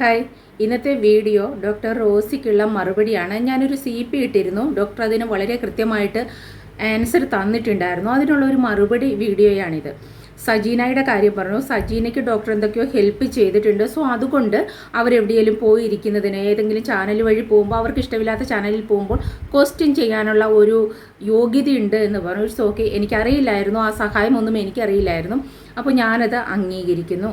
Hi. ഇന്നത്തെ video doctor റോസിക്കുള്ള മറുപടിയാണ്. ഞാനൊരു സി പി ഇട്ടിരുന്നു. ഡോക്ടർ അതിന് വളരെ കൃത്യമായിട്ട് ആൻസർ തന്നിട്ടുണ്ടായിരുന്നു. അതിനുള്ള ഒരു മറുപടി വീഡിയോയാണിത്. സജീനയുടെ കാര്യം പറഞ്ഞു. സജീനയ്ക്ക് ഡോക്ടർ എന്തൊക്കെയോ ഹെൽപ്പ് ചെയ്തിട്ടുണ്ട്. സോ അതുകൊണ്ട് അവരെവിടെയെങ്കിലും പോയിരിക്കുന്നതിന് ഏതെങ്കിലും ചാനൽ വഴി പോകുമ്പോൾ അവർക്ക് ഇഷ്ടമില്ലാത്ത ചാനലിൽ പോകുമ്പോൾ ക്വസ്റ്റ്യൻ ചെയ്യാനുള്ള ഒരു യോഗ്യതയുണ്ട് എന്ന് പറഞ്ഞു. ഇറ്റ്സ് ഓക്കെ എനിക്കറിയില്ലായിരുന്നു. ആ സഹായമൊന്നും എനിക്കറിയില്ലായിരുന്നു. അപ്പോൾ ഞാനത് അംഗീകരിക്കുന്നു.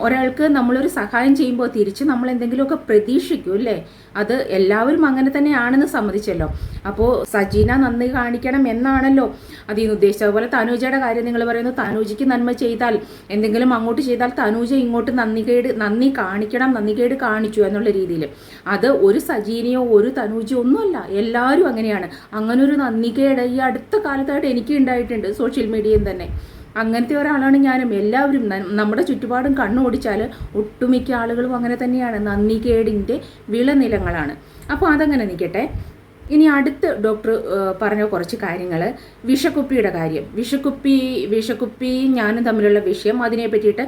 ഒരാൾക്ക് നമ്മളൊരു സഹായം ചെയ്യുമ്പോൾ തിരിച്ച് നമ്മൾ എന്തെങ്കിലുമൊക്കെ പ്രതീക്ഷിക്കും അല്ലേ? അത് എല്ലാവരും അങ്ങനെ തന്നെയാണെന്ന് സമ്മതിച്ചല്ലോ. അപ്പോൾ സജീന നന്ദി കാണിക്കണം എന്നാണല്ലോ. അതിൽ നിന്ന് ഉദ്ദേശിച്ചത്. അതുപോലെ തനൂജയുടെ കാര്യം നിങ്ങൾ പറയുന്നു തനൂജയ്ക്ക് നന്മ ചെയ്താൽ എന്തെങ്കിലും അങ്ങോട്ട് ചെയ്താൽ തനൂജ ഇങ്ങോട്ട് നന്ദി കേട് നന്ദി കാണിക്കണം നന്ദി കേട് കാണിച്ചു എന്നുള്ള രീതിയിൽ. അത് ഒരു സജീനയോ ഒരു തനൂജയോ ഒന്നുമല്ല. എല്ലാവരും അങ്ങനെയാണ്. അങ്ങനൊരു നന്ദികേട് ഈ അടുത്ത കാലത്തായിട്ട് എനിക്ക് ഉണ്ടായിട്ടുണ്ട് സോഷ്യൽ മീഡിയയിൽ തന്നെ. അങ്ങനത്തെ ഒരാളാണ് ഞാനും. എല്ലാവരും നമ്മുടെ ചുറ്റുപാടും കണ്ണോടിച്ചാൽ ഒട്ടുമിക്ക ആളുകളും അങ്ങനെ തന്നെയാണ്. നന്ദി കേടിന്റെ വിളനിലങ്ങളാണ്. അപ്പോൾ അതങ്ങനെ നിൽക്കട്ടെ ഇനി അടുത്ത് ഡോക്ടർ പറഞ്ഞ കുറച്ച് കാര്യങ്ങൾ വിഷക്കുപ്പിയുടെ കാര്യം. വിഷക്കുപ്പി വിഷക്കുപ്പി ഞാനും തമ്മിലുള്ള വിഷയം അതിനെ പറ്റിയിട്ട്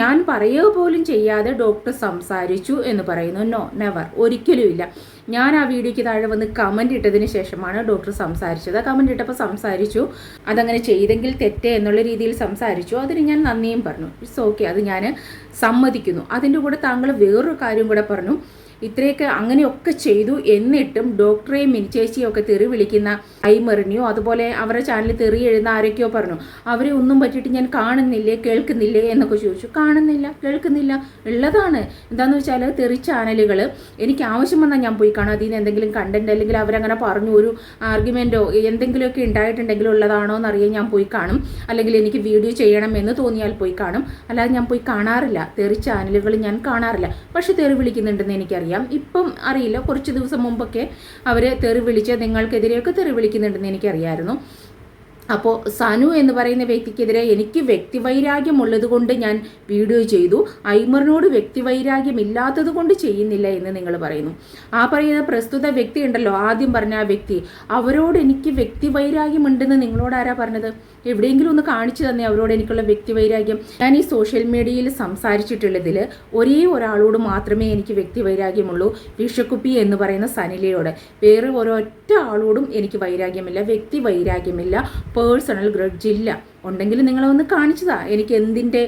ഞാൻ പറയുക പോലും ചെയ്യാതെ ഡോക്ടർ സംസാരിച്ചു എന്ന് പറയുന്നു. No never. ഒരിക്കലുമില്ല ഞാൻ ആ വീഡിയോയ്ക്ക് താഴെ വന്ന് കമന്റ് ഇട്ടതിന് ശേഷമാണ് ഡോക്ടർ സംസാരിച്ചത്. ആ കമന്റ് ഇട്ടപ്പോൾ സംസാരിച്ചു. അതങ്ങനെ ചെയ്തെങ്കിൽ തെറ്റേ എന്നുള്ള രീതിയിൽ സംസാരിച്ചു. അതിന് ഞാൻ നന്ദിയും പറഞ്ഞു. ഇറ്റ്സ് ഓക്കെ അത് ഞാൻ സമ്മതിക്കുന്നു. അതിന്റെ കൂടെ താങ്കൾ വേറൊരു കാര്യം കൂടെ പറഞ്ഞു. ഇത്രയൊക്കെ അങ്ങനെയൊക്കെ ചെയ്തു. എന്നിട്ടും ഡോക്ടറെയും മിനിച്ചേച്ചിയും ഒക്കെ തെറി വിളിക്കുന്ന ഐമെറിഞ്ഞു അതുപോലെ അവരുടെ ചാനലിൽ തെറി എഴുന്ന ആരൊക്കെയോ പറഞ്ഞു. അവരെ ഒന്നും പറ്റിയിട്ട് ഞാൻ കാണുന്നില്ലേ കേൾക്കുന്നില്ലേ? എന്നൊക്കെ ചോദിച്ചു. കാണുന്നില്ല കേൾക്കുന്നില്ല. ഉള്ളതാണ്. എന്താന്ന് വെച്ചാൽ തെറി ചാനലുകൾ എനിക്ക് ആവശ്യം വന്നാൽ ഞാൻ പോയി കാണാം. അതിൽ നിന്ന് എന്തെങ്കിലും കണ്ടന്റ് അല്ലെങ്കിൽ അവരങ്ങനെ പറഞ്ഞു ഒരു ആർഗ്യുമെന്റോ എന്തെങ്കിലുമൊക്കെ ഉണ്ടായിട്ടുണ്ടെങ്കിൽ ഉള്ളതാണോ എന്നറിയാൻ ഞാൻ പോയി കാണും. അല്ലെങ്കിൽ എനിക്ക് വീഡിയോ ചെയ്യണം എന്ന് തോന്നിയാൽ പോയി കാണും. അല്ലാതെ ഞാൻ പോയി കാണാറില്ല. തെറി ചാനലുകൾ ഞാൻ കാണാറില്ല. പക്ഷെ തെറി വിളിക്കുന്നുണ്ടെന്ന് എനിക്കറിയാം. ഇപ്പം അറിയില്ല. കുറച്ച് ദിവസം മുമ്പൊക്കെ അവർ തെറി വിളിച്ച് നിങ്ങൾക്കെതിരെയൊക്കെ തെറി വിളിക്കുന്നുണ്ടെന്ന് എനിക്കറിയായിരുന്നു. അപ്പോൾ സനു എന്ന് പറയുന്ന വ്യക്തിക്കെതിരെ എനിക്ക് വ്യക്തിവൈരാഗ്യമുള്ളത് കൊണ്ട് ഞാൻ വീഡിയോ ചെയ്തു. ഐമറിനോട് വ്യക്തിവൈരാഗ്യം ഇല്ലാത്തത് കൊണ്ട് ചെയ്യുന്നില്ല എന്ന് നിങ്ങൾ പറയുന്നു. ആ പറയുന്ന പ്രസ്തുത വ്യക്തി ഉണ്ടല്ലോ ആദ്യം പറഞ്ഞ ആ വ്യക്തി. അവരോട് എനിക്ക് വ്യക്തിവൈരാഗ്യമുണ്ടെന്ന് നിങ്ങളോട് ആരാ പറഞ്ഞത്? എവിടെയെങ്കിലും ഒന്ന് കാണിച്ചു തന്നെ അവരോട് എനിക്കുള്ള വ്യക്തിവൈരാഗ്യം. ഞാൻ ഈ സോഷ്യൽ മീഡിയയിൽ സംസാരിച്ചിട്ടുള്ളതിൽ ഒരേ ഒരാളോട് മാത്രമേ എനിക്ക് വ്യക്തിവൈരാഗ്യമുള്ളൂ. വിഷക്കുപ്പി എന്ന് പറയുന്ന സനിലയോട്. വേറെ ഒരൊറ്റ ആളോടും എനിക്ക് വൈരാഗ്യമില്ല വ്യക്തി വൈരാഗ്യമില്ല പേഴ്സണൽ ഗ്രഡ്ജില്ല ഉണ്ടെങ്കിൽ നിങ്ങളൊന്ന് കാണിച്ചതാ. എനിക്ക് എന്തിന്റെ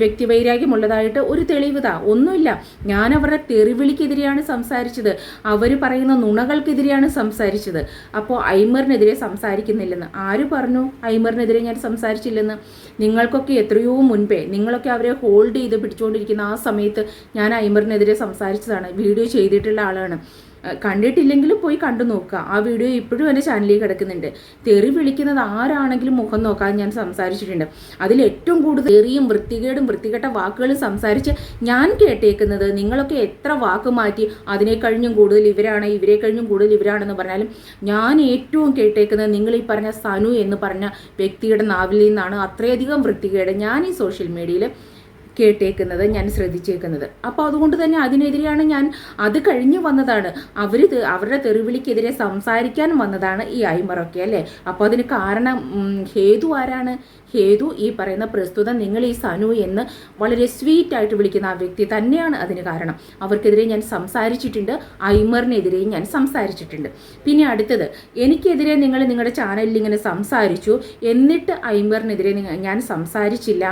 വ്യക്തിവൈരാഗ്യമുള്ളതായിട്ട് ഒരു തെളിവ് താ. ഒന്നുമില്ല. ഞാൻ അവരുടെ തെറിവിളിക്കെതിരെയാണ് സംസാരിച്ചത്. അവർ പറയുന്ന നുണകൾക്കെതിരെയാണ് സംസാരിച്ചത്. അപ്പോൾ ഐമറിനെതിരെ സംസാരിക്കുന്നില്ലെന്ന്. ആര് പറഞ്ഞു ഐമറിനെതിരെ ഞാൻ സംസാരിച്ചില്ലെന്ന്? നിങ്ങൾക്കൊക്കെ എത്രയോ മുൻപേ നിങ്ങളൊക്കെ അവരെ ഹോൾഡ് ചെയ്ത് പിടിച്ചുകൊണ്ടിരിക്കുന്ന ആ സമയത്ത് ഞാൻ ഐമറിനെതിരെ സംസാരിച്ചതാണ്. വീഡിയോ ചെയ്തിട്ടുള്ള ആളാണ്. കണ്ടിട്ടില്ലെങ്കിലും പോയി കണ്ടു നോക്കുക. ആ വീഡിയോ ഇപ്പോഴും എന്റെ ചാനലിൽ കിടക്കുന്നുണ്ട്. തെറി വിളിക്കുന്നത് ആരാണെങ്കിലും മുഖം നോക്കാൻ ഞാൻ സംസാരിച്ചിട്ടുണ്ട്. അതിൽ ഏറ്റവും കൂടുതൽ തെറിയും വൃത്തികേടും വൃത്തികെട്ട വാക്കുകളും സംസാരിച്ച് ഞാൻ കേട്ടേക്കുന്നത് നിങ്ങളൊക്കെ എത്ര വാക്ക് മാറ്റി അതിനെ കഴിഞ്ഞും കൂടുതൽ ഇവരാണ് ഇവരെ കഴിഞ്ഞും കൂടുതൽ ഇവരാണെന്ന് പറഞ്ഞാലും ഞാൻ ഏറ്റവും കേട്ടേക്കുന്നത് നിങ്ങൾ ഈ പറഞ്ഞ സനു എന്ന് പറഞ്ഞ വ്യക്തിയുടെ നാവിൽ നിന്നാണ്. അത്രയധികം വൃത്തികേട് ഞാൻ ഈ സോഷ്യൽ മീഡിയയിൽ കേട്ടേക്കുന്നത് ഞാൻ ശ്രദ്ധിച്ചേക്കുന്നത്. അപ്പോൾ അതുകൊണ്ട് തന്നെ അതിനെതിരെയാണ് ഞാൻ അത് കഴിഞ്ഞു വന്നതാണ്. അവർ അവരുടെ തെറിവിളിക്കെതിരെ സംസാരിക്കാൻ വന്നതാണ് ഈ അയിമറൊക്കെ അല്ലേ? അപ്പോൾ അതിന് കാരണം ഹേതു ആരാണ്? ഹേതു ഈ പറയുന്ന പ്രസ്തുത നിങ്ങൾ ഈ സനു എന്ന് വളരെ സ്വീറ്റ് ആയിട്ട് വിളിക്കുന്ന ആ വ്യക്തി തന്നെയാണ് അതിന് കാരണം. അവർക്കെതിരെ ഞാൻ സംസാരിച്ചിട്ടുണ്ട് ഐമറിനെതിരെയും ഞാൻ സംസാരിച്ചിട്ടുണ്ട്. പിന്നെ അടുത്തത് എനിക്കെതിരെ നിങ്ങൾ നിങ്ങളുടെ ചാനലിൽ ഇങ്ങനെ സംസാരിച്ചു എന്നിട്ട് ഐമറിനെതിരെ ഞാൻ സംസാരിച്ചില്ല.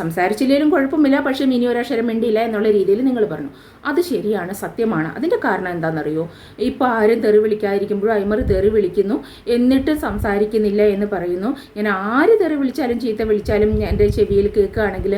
സംസാരിച്ചില്ലെങ്കിലും കുഴപ്പമില്ല പക്ഷേ ഇനി ഒരക്ഷരം മിണ്ടിയില്ല എന്നുള്ള രീതിയിൽ നിങ്ങൾ പറഞ്ഞു. അത് ശരിയാണ് സത്യമാണ്. അതിന്റെ കാരണം എന്താണെന്നറിയോ? ഇപ്പോൾ ആരും തെറി വിളിക്കാതിരിക്കുമ്പോഴും ഐമർ തെറി വിളിക്കുന്നു എന്നിട്ട് സംസാരിക്കുന്നില്ല എന്ന് പറയുന്നു. ഞാൻ ആര് തെറി വിളിച്ചാലും ചീത്ത വിളിച്ചാലും എന്റെ ചെവിയിൽ കേൾക്കുകയാണെങ്കിൽ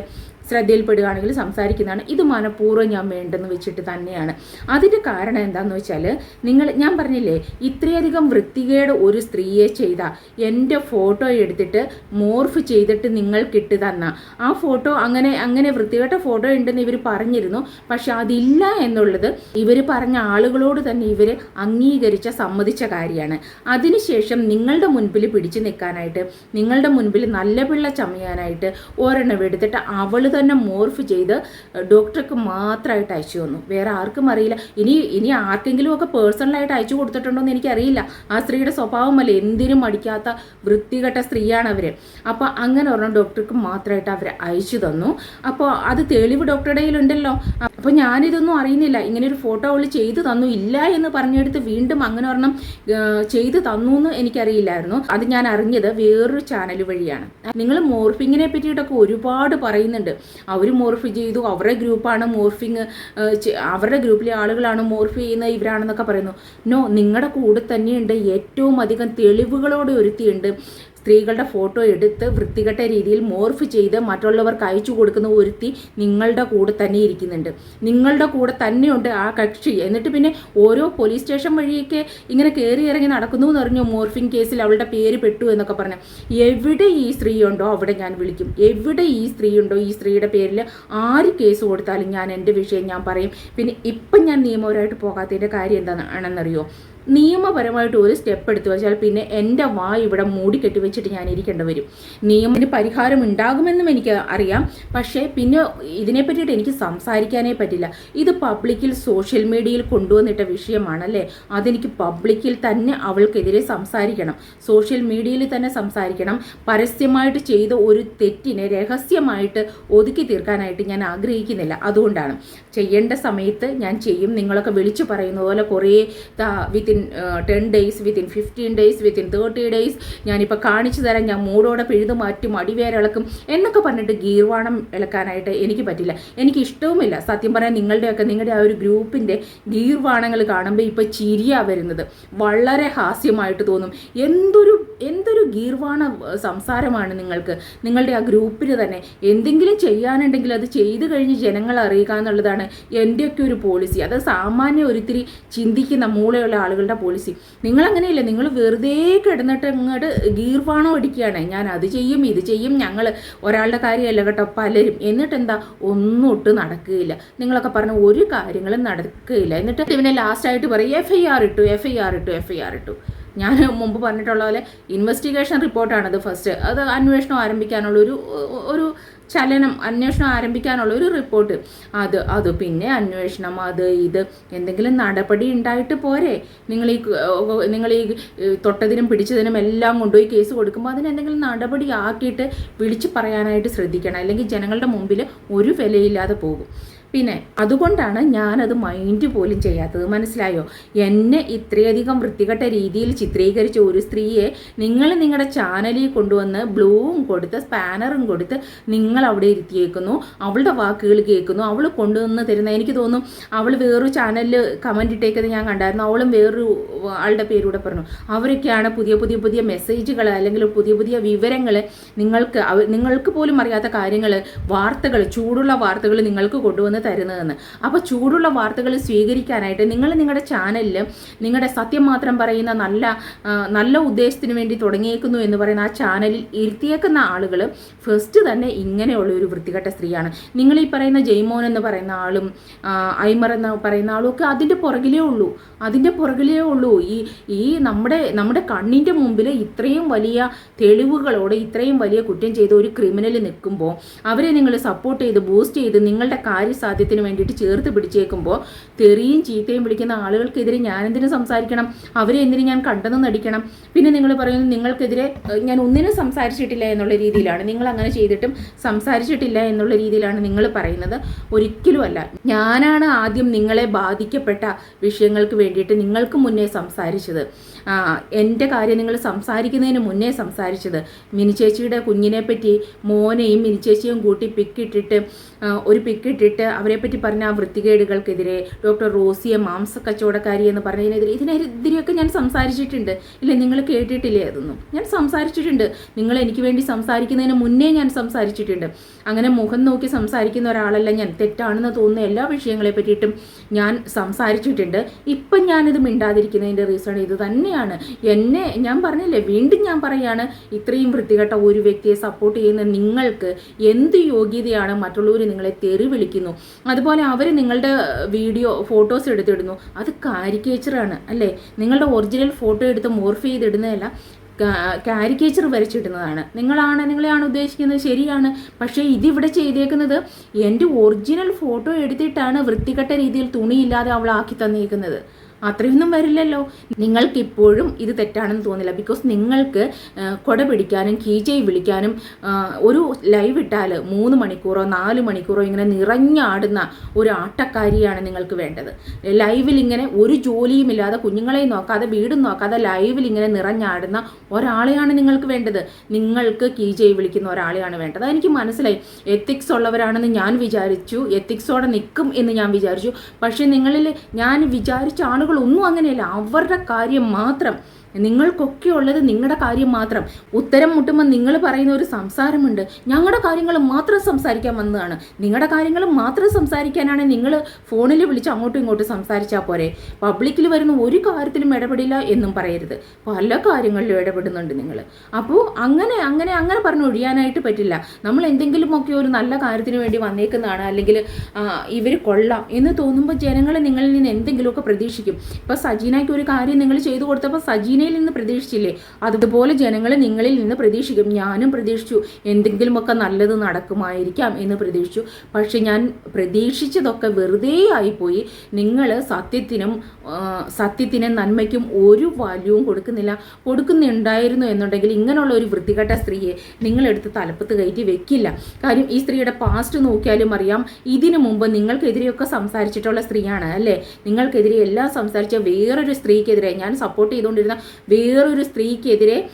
ശ്രദ്ധയിൽപ്പെടുകയാണെങ്കിൽ സംസാരിക്കുന്നതാണ് ഇത് മനഃപൂർവം ഞാൻ വേണ്ടെന്ന് വെച്ചിട്ട് തന്നെയാണ്. അതിന്റെ കാരണം എന്താണെന്ന് വെച്ചാൽ നിങ്ങൾ ഞാൻ പറഞ്ഞില്ലേ ഇത്രയധികം വൃത്തികേട് ഒരു സ്ത്രീയെ ചെയ്ത എന്റെ ഫോട്ടോ എടുത്തിട്ട് മോർഫ് ചെയ്തിട്ട് നിങ്ങൾക്കിട്ട് തന്ന. ആ ഫോട്ടോ അങ്ങനെ അങ്ങനെ വൃത്തികെട്ട ഫോട്ടോ ഉണ്ടെന്ന് ഇവർ പറഞ്ഞിരുന്നു. പക്ഷെ അതില്ല എന്നുള്ളത് ഇവർ പറഞ്ഞ ആളുകളോട് തന്നെ ഇവർ അംഗീകരിച്ച സമ്മതിച്ച കാര്യമാണ്. അതിനുശേഷം നിങ്ങളുടെ മുൻപിൽ പിടിച്ചു നിൽക്കാനായിട്ട് നിങ്ങളുടെ മുൻപിൽ നല്ല പിള്ള ചമയാനായിട്ട് ഒരെണ്ണം എടുത്തിട്ട് അവൾ തന്നെ മോർഫ് ചെയ്ത് ഡോക്ടർക്ക് മാത്രമായിട്ട് അയച്ചു തന്നു. വേറെ ആർക്കും അറിയില്ല. ഇനി ഇനി ആർക്കെങ്കിലും ഒക്കെ പേഴ്സണലായിട്ട് അയച്ചു കൊടുത്തിട്ടുണ്ടോ എന്ന് എനിക്കറിയില്ല. ആ സ്ത്രീയുടെ സ്വഭാവമല്ല? എന്തിനും മടിക്കാത്ത വൃത്തികെട്ട സ്ത്രീയാണ് അവർ അപ്പോൾ അങ്ങനെ പറഞ്ഞ ഡോക്ടർക്ക് മാത്രമായിട്ട് അവർ അയച്ചു തന്നു. അപ്പോൾ അത് തെളിവ് ഡോക്ടറുടെ കയ്യിലുണ്ടല്ലോ. അപ്പോൾ ഞാനിതൊന്നും അറിയുന്നില്ല. ഇങ്ങനെ ഒരു ഫോട്ടോ അവൾ ചെയ്തു തന്നു. ഇല്ല എന്ന് പറഞ്ഞെടുത്ത് വീണ്ടും അങ്ങനെ ഒരെണ്ണം ചെയ്തു തന്നു എന്ന് എനിക്കറിയില്ലായിരുന്നു. അത് ഞാൻ അറിഞ്ഞത് വേറൊരു ചാനൽ വഴിയാണ്. നിങ്ങൾ മോർഫിങ്ങിനെ പറ്റിയിട്ടൊക്കെ ഒരുപാട് പറയുന്നുണ്ട്. അവർ മോർഫ് ചെയ്തു. അവരുടെ ഗ്രൂപ്പാണ് മോർഫിങ് അവരുടെ ഗ്രൂപ്പിലെ ആളുകളാണ് മോർഫ് ചെയ്യുന്ന ഇവരാണെന്നൊക്കെ പറയുന്നു. നോ നിങ്ങളുടെ കൂടെ തന്നെയുണ്ട്. ഏറ്റവും അധികം തെളിവുകളോടെ ഒരുത്തിയുണ്ട്. സ്ത്രീകളുടെ ഫോട്ടോ എടുത്ത് വൃത്തികെട്ട രീതിയിൽ മോർഫ് ചെയ്ത് മറ്റുള്ളവർക്ക് അയച്ചു കൊടുക്കുന്ന ഒരുത്തി നിങ്ങളുടെ കൂടെ തന്നെ ഇരിക്കുന്നുണ്ട്. നിങ്ങളുടെ കൂടെ തന്നെയുണ്ട് ആ കക്ഷി. എന്നിട്ട് പിന്നെ ഓരോ പോലീസ് സ്റ്റേഷൻ വഴിയൊക്കെ ഇങ്ങനെ കയറി ഇറങ്ങി നടക്കുന്നു എന്ന് പറഞ്ഞു മോർഫിംഗ് കേസിൽ അവളുടെ പേര് പെട്ടു എന്നൊക്കെ പറഞ്ഞു. എവിടെ ഈ സ്ത്രീ ഉണ്ടോ അവിടെ ഞാൻ വിളിക്കും. എവിടെ ഈ സ്ത്രീ ഉണ്ടോ ഈ സ്ത്രീയുടെ പേരിൽ ആര് കേസ് കൊടുത്താലും ഞാൻ എന്റെ വിഷയം ഞാൻ പറയും. പിന്നെ ഇപ്പം ഞാൻ നിയമപരമായിട്ട് പോകാത്തതിന്റെ കാര്യം എന്താണെന്നറിയോ നിയമപരമായിട്ട് ഒരു സ്റ്റെപ്പ് എടുത്തു വെച്ചാൽ പിന്നെ എന്റെ വാ ഇവിടെ മൂടി കെട്ടി വെച്ചിട്ട് ഞാൻ ഇരിക്കേണ്ടി വരും. നിയമത്തിന് പരിഹാരം ഉണ്ടാകുമെന്നും എനിക്ക് അറിയാം. പക്ഷേ പിന്നെ ഇതിനെ പറ്റിയിട്ട് എനിക്ക് സംസാരിക്കാനേ പറ്റില്ല. ഇത് പബ്ലിക്കിൽ സോഷ്യൽ മീഡിയയിൽ കൊണ്ടുവന്നിട്ട വിഷയമാണല്ലേ? അതെനിക്ക് പബ്ലിക്കിൽ തന്നെ അവൾക്കെതിരെ സംസാരിക്കണം. സോഷ്യൽ മീഡിയയിൽ തന്നെ സംസാരിക്കണം. പരസ്യമായിട്ട് ചെയ്ത ഒരു തെറ്റിനെ രഹസ്യമായിട്ട് ഒതുക്കി തീർക്കാനായിട്ട് ഞാൻ ആഗ്രഹിക്കുന്നില്ല. അതുകൊണ്ടാണ്. ചെയ്യേണ്ട സമയത്ത് ഞാൻ ചെയ്യും. നിങ്ങളൊക്കെ വിളിച്ചു പറയുന്ന പോലെ കുറേ within ten days within fifteen days within thirty days ഞാനിപ്പോൾ കാണിച്ചു തരാം ഞാൻ മൂടോടെ പിഴുതു മാറ്റും അടിവേര ഇളക്കും എന്നൊക്കെ പറഞ്ഞിട്ട് ഗീർവാണം ഇളക്കാനായിട്ട് എനിക്ക് പറ്റില്ല. എനിക്ക് ഇഷ്ടവുമില്ല. സത്യം പറയാൻ നിങ്ങളുടെയൊക്കെ നിങ്ങളുടെ ആ ഒരു ഗ്രൂപ്പിന്റെ ഗീർവാണങ്ങൾ കാണുമ്പോൾ ഇപ്പോൾ ചിരിയാണ് വരുന്നത്. വളരെ ഹാസ്യമായിട്ട് തോന്നും. എന്തൊരു എന്തൊരു ഗീർവാണ സംസാരമാണ് നിങ്ങൾക്ക്? നിങ്ങളുടെ ആ ഗ്രൂപ്പിന് തന്നെ എന്തെങ്കിലും ചെയ്യാനുണ്ടെങ്കിൽ അത് ചെയ്തു കഴിഞ്ഞ് ജനങ്ങളെ അറിയുക എന്നുള്ളതാണ് എന്റെയൊക്കെ ഒരു പോളിസി അത് സാമാന്യ ഒരിത്തിരി ചിന്തിക്കുന്ന മൂളയുള്ള ആളുകളുടെ പോളിസി നിങ്ങളങ്ങനെയല്ല നിങ്ങൾ വെറുതെ കിടന്നിട്ട് അങ്ങോട്ട് ഗീർവാണോ അടിക്കുകയാണ്. ഞാൻ അത് ചെയ്യും ഇത് ചെയ്യും ഞങ്ങൾ ഒരാളുടെ കാര്യമല്ല കേട്ടോ പലരും. എന്നിട്ട് എന്താ ഒന്നും ഒട്ട് നടക്കുകയില്ല. നിങ്ങളൊക്കെ പറഞ്ഞ ഒരു കാര്യങ്ങളും നടക്കുകയില്ല. എന്നിട്ട് പിന്നെ ലാസ്റ്റായിട്ട് പറയും എഫ് ഐ ആർ ഇട്ടു എഫ് ഐ ആർ ഇട്ടു എഫ് ഐ ആർ ഇട്ടു. ഞാൻ മുമ്പ് പറഞ്ഞിട്ടുള്ള പോലെ ഇൻവെസ്റ്റിഗേഷൻ റിപ്പോർട്ടാണത് ഫസ്റ്റ് അത് അന്വേഷണം ആരംഭിക്കാനുള്ള ഒരു ഒരു ചലനം അന്വേഷണം ആരംഭിക്കാനുള്ള ഒരു റിപ്പോർട്ട് അത് അത് പിന്നെ അന്വേഷണം അത് ഇത് എന്തെങ്കിലും നടപടി ഉണ്ടായിട്ട് പോരെ. നിങ്ങൾ ഈ നിങ്ങൾ ഈ തൊട്ടതിനും പിടിച്ചതിനും എല്ലാം കൊണ്ടുപോയി കേസ് കൊടുക്കുമ്പോൾ അതിന് എന്തെങ്കിലും നടപടി ആക്കിയിട്ട് വിളിച്ചു പറയാനായിട്ട് ശ്രദ്ധിക്കണം. അല്ലെങ്കിൽ ജനങ്ങളുടെ മുമ്പിൽ ഒരു വിലയില്ലാതെ പോകും. പിന്നെ അതുകൊണ്ടാണ് ഞാനത് മൈൻഡ് പോലും ചെയ്യാത്തത്. മനസ്സിലായോ? എന്നെ ഇത്രയധികം വൃത്തികെട്ട രീതിയിൽ ചിത്രീകരിച്ച ഒരു സ്ത്രീയെ നിങ്ങൾ നിങ്ങളുടെ ചാനലിൽ കൊണ്ടുവന്ന് ബ്ലൂവും കൊടുത്ത് സ്പാനറും കൊടുത്ത് നിങ്ങൾ അവിടെ ഇരുത്തിയേക്കുന്നു. അവളുടെ വാക്കുകൾ കേൾക്കുന്നു. അവൾ കൊണ്ടുവന്ന് തരുന്ന എനിക്ക് തോന്നും അവൾ വേറൊരു ചാനലിൽ കമന്റ് ഇട്ടേക്കുന്നത് ഞാൻ കണ്ടായിരുന്നു. അവളും വേറൊരു ആളുടെ പേരൂടെ പറഞ്ഞു. അവരൊക്കെയാണ് പുതിയ പുതിയ പുതിയ മെസ്സേജുകൾ അല്ലെങ്കിൽ പുതിയ പുതിയ വിവരങ്ങൾ നിങ്ങൾക്ക് നിങ്ങൾക്ക് പോലും അറിയാത്ത കാര്യങ്ങൾ വാർത്തകൾ ചൂടുള്ള വാർത്തകൾ നിങ്ങൾക്ക് കൊണ്ടുവന്ന് നിന്ന് തരുന്നതെന്ന്. അപ്പോൾ ചൂടുള്ള വാർത്തകൾ സ്വീകരിക്കാനായിട്ട് നിങ്ങൾ നിങ്ങളുടെ ചാനലിൽ നിങ്ങളുടെ സത്യം മാത്രം പറയുന്ന നല്ല നല്ല ഉദ്ദേശത്തിന് വേണ്ടി തുടങ്ങിയേക്കുന്നു എന്ന് പറയുന്ന ആ ചാനലിൽ ഇരുത്തിയേക്കുന്ന ആളുകൾ ഫസ്റ്റ് തന്നെ ഇങ്ങനെയുള്ള ഒരു വൃത്തികെട്ട സ്ത്രീയാണ്. നിങ്ങൾ ഈ പറയുന്ന ജയ്മോൻ എന്ന് പറയുന്ന ആളും ഐമർ എന്ന് പറയുന്ന ആളും ഒക്കെ അതിന്റെ പുറകിലേ ഉള്ളൂ. അതിന്റെ പുറകിലേ ഉള്ളൂ. ഈ ഈ നമ്മുടെ നമ്മുടെ കണ്ണിന്റെ മുമ്പിൽ ഇത്രയും വലിയ തെളിവുകളോട് ഇത്രയും വലിയ കുറ്റം ചെയ്ത ഒരു ക്രിമിനൽ നിൽക്കുമ്പോൾ അവരെ നിങ്ങൾ സപ്പോർട്ട് ചെയ്ത് ബൂസ്റ്റ് ചെയ്ത് നിങ്ങളുടെ കാര്യ സാധ്യത്തിന് വേണ്ടിയിട്ട് ചേർത്ത് പിടിച്ചേക്കുമ്പോൾ തെറിയും ചീത്തയും വിളിക്കുന്ന ആളുകൾക്കെതിരെ ഞാനെന്തിനു സംസാരിക്കണം? അവരെ എന്തിനു ഞാൻ കണ്ടെന്ന് നടിക്കണം? പിന്നെ നിങ്ങൾ പറയുന്നു നിങ്ങൾക്കെതിരെ ഞാൻ ഒന്നിനും സംസാരിച്ചിട്ടില്ല എന്നുള്ള രീതിയിലാണ്. നിങ്ങൾ അങ്ങനെ ചെയ്തിട്ടും സംസാരിച്ചിട്ടില്ല എന്നുള്ള രീതിയിലാണ് നിങ്ങൾ പറയുന്നത്. ഒരിക്കലുമല്ല. ഞാനാണ് ആദ്യം നിങ്ങളെ ബാധിക്കപ്പെട്ട വിഷയങ്ങൾക്ക് വേണ്ടിയിട്ട് നിങ്ങൾക്ക് മുന്നേ സംസാരിച്ചത്. എന്റെ കാര്യം നിങ്ങൾ സംസാരിക്കുന്നതിന് മുന്നേ സംസാരിച്ചത്. മിനിച്ചേച്ചിയുടെ കുഞ്ഞിനെ പറ്റി മോനെയും മിനിച്ചേച്ചിയും കൂട്ടി പിക്കിട്ടിട്ട് ഒരു പിക്കിട്ടിട്ട് അവരെപ്പറ്റി പറഞ്ഞ ആ വൃത്തികേടുകൾക്കെതിരെ ഡോക്ടർ റോസിയെ മാംസ കച്ചവടക്കാരി എന്ന് പറഞ്ഞതിനെതിരെ ഇതിനെതിരെയൊക്കെ ഞാൻ സംസാരിച്ചിട്ടുണ്ട്. ഇല്ല നിങ്ങൾ കേട്ടിട്ടില്ലേ അതൊന്നും? ഞാൻ സംസാരിച്ചിട്ടുണ്ട്. നിങ്ങൾ എനിക്ക് വേണ്ടി സംസാരിക്കുന്നതിന് മുന്നേ ഞാൻ സംസാരിച്ചിട്ടുണ്ട്. അങ്ങനെ മുഖം നോക്കി സംസാരിക്കുന്ന ഒരാളല്ല ഞാൻ. തെറ്റാണെന്ന് തോന്നുന്ന എല്ലാ വിഷയങ്ങളെ പറ്റിയിട്ടും ഞാൻ സംസാരിച്ചിട്ടുണ്ട്. ഇപ്പം ഞാനിത് മിണ്ടാതിരിക്കുന്നതിന്റെ റീസൺ ഇത് തന്നെയാണ്. എന്നെ ഞാൻ പറഞ്ഞില്ലേ വീണ്ടും ഞാൻ പറയുകയാണ് ഇത്രയും വൃത്തികെട്ട ഒരു വ്യക്തിയെ സപ്പോർട്ട് ചെയ്യുന്ന നിങ്ങൾക്ക് എന്ത് യോഗ്യതയാണ് മറ്റുള്ളവർ നിങ്ങളെ തെറി വിളിക്കുന്നു? അതുപോലെ അവർ നിങ്ങളുടെ വീഡിയോ ഫോട്ടോസ് എടുത്തിടുന്നു. അത് കാരിക്കേച്ചറാണ് അല്ലേ? നിങ്ങളുടെ ഒറിജിനൽ ഫോട്ടോ എടുത്ത് മോർഫ് ചെയ്തിടുന്നതല്ല. കാരിക്കേച്ചർ വരച്ചിടുന്നതാണ്. നിങ്ങളാണ് നിങ്ങളെയാണ് ഉദ്ദേശിക്കുന്നത്. ശരിയാണ്. പക്ഷേ ഇതിവിടെ ചെയ്തേക്കുന്നത് എന്റെ ഒറിജിനൽ ഫോട്ടോ എടുത്തിട്ടാണ് വൃത്തികെട്ട രീതിയിൽ തുണിയില്ലാതെ അവൾ ആക്കി തന്നേക്കുന്നത് അത്രയൊന്നും വരില്ലല്ലോ. നിങ്ങൾക്ക് ഇപ്പോഴും ഇത് തെറ്റാണെന്ന് തോന്നില്ല. ബിക്കോസ് നിങ്ങൾക്ക് കൊട പിടിക്കാനും കീജയ് വിളിക്കാനും ഒരു ലൈവ് ഇട്ടാൽ മൂന്ന് മണിക്കൂറോ നാല് മണിക്കൂറോ ഇങ്ങനെ നിറഞ്ഞാടുന്ന ഒരു ആട്ടക്കാരിയാണ് നിങ്ങൾക്ക് വേണ്ടത്. ലൈവിൽ ഇങ്ങനെ ഒരു ജോലിയും ഇല്ലാതെ കുഞ്ഞുങ്ങളെയും നോക്കാതെ വീടും നോക്കാതെ ലൈവിൽ ഇങ്ങനെ നിറഞ്ഞാടുന്ന ഒരാളെയാണ് നിങ്ങൾക്ക് വേണ്ടത്. നിങ്ങൾക്ക് കീജയ് വിളിക്കുന്ന ഒരാളെയാണ് വേണ്ടത്. അതെനിക്ക് മനസ്സിലായി. എത്തിക്സ് ഉള്ളവരാണെന്ന് ഞാൻ വിചാരിച്ചു. എത്തിക്സോടെ നിൽക്കും എന്ന് ഞാൻ വിചാരിച്ചു. പക്ഷേ നിങ്ങളിൽ ഞാൻ വിചാരിച്ച ആളുകളൊന്നും അങ്ങനെയല്ല. അവരുടെ കാര്യം മാത്രം നിങ്ങൾക്കൊക്കെ ഉള്ളത് നിങ്ങളുടെ കാര്യം മാത്രം. ഉത്തരം മുട്ടുമ്പോൾ നിങ്ങൾ പറയുന്ന ഒരു സംസാരമുണ്ട്. ഞങ്ങളുടെ കാര്യങ്ങൾ മാത്രം സംസാരിക്കാൻ വന്നതാണ്. നിങ്ങളുടെ കാര്യങ്ങൾ മാത്രം സംസാരിക്കാനാണ് നിങ്ങൾ ഫോണിൽ വിളിച്ച് അങ്ങോട്ടും ഇങ്ങോട്ടും സംസാരിച്ചാൽ പോരെ. പബ്ലിക്കിൽ വരുന്ന ഒരു കാര്യത്തിലും ഇടപെടില്ല എന്നും പറയരുത്. പല കാര്യങ്ങളിലും ഇടപെടുന്നുണ്ട് നിങ്ങൾ. അപ്പോൾ അങ്ങനെ അങ്ങനെ അങ്ങനെ പറഞ്ഞ് ഒഴിയാനായിട്ട് പറ്റില്ല. നമ്മൾ എന്തെങ്കിലുമൊക്കെ ഒരു നല്ല കാര്യത്തിന് വേണ്ടി വന്നേക്കുന്നതാണ്. അല്ലെങ്കിൽ ഇവർ കൊള്ളാം എന്ന് തോന്നുമ്പോൾ ജനങ്ങൾ നിങ്ങളിൽ നിന്ന് എന്തെങ്കിലുമൊക്കെ പ്രതീക്ഷിക്കും. ഇപ്പോൾ സജീനയ്ക്ക് ഒരു കാര്യം നിങ്ങൾ ചെയ്തു കൊടുത്തപ്പോൾ സജീനയിൽ നിന്ന് പ്രതീക്ഷിച്ചില്ലേ? അതുപോലെ ജനങ്ങൾ നിങ്ങളിൽ നിന്ന് പ്രതീക്ഷിക്കും. ഞാനും പ്രതീക്ഷിച്ചു. എന്തെങ്കിലുമൊക്കെ നല്ലത് നടക്കുമായിരിക്കാം എന്ന് പ്രതീക്ഷിച്ചു. പക്ഷെ ഞാൻ പ്രതീക്ഷിച്ചതൊക്കെ വെറുതെ ആയിപ്പോയി. നിങ്ങൾ സത്യത്തിനും സത്യത്തിനും നന്മയ്ക്കും ഒരു വാല്യൂവും കൊടുക്കുന്നില്ല. കൊടുക്കുന്നുണ്ടായിരുന്നു എന്നുണ്ടെങ്കിൽ ഇങ്ങനെയുള്ള ഒരു വൃത്തികെട്ട സ്ത്രീയെ നിങ്ങളെടുത്ത് തലപ്പത്ത് കയറ്റി വെക്കില്ല. കാര്യം ഈ സ്ത്രീയുടെ പാസ്റ്റ് നോക്കിയാലും അറിയാം. ഇതിനു മുമ്പ് നിങ്ങൾക്കെതിരെയൊക്കെ സംസാരിച്ചിട്ടുള്ള സ്ത്രീയാണ് അല്ലേ? നിങ്ങൾക്കെതിരെ എല്ലാം സംസാരിച്ച വേറൊരു സ്ത്രീക്കെതിരെ ഞാൻ സപ്പോർട്ട് ചെയ്തുകൊണ്ടിരുന്ന വേറൊരു സ്ത്രീക്കെതിരെ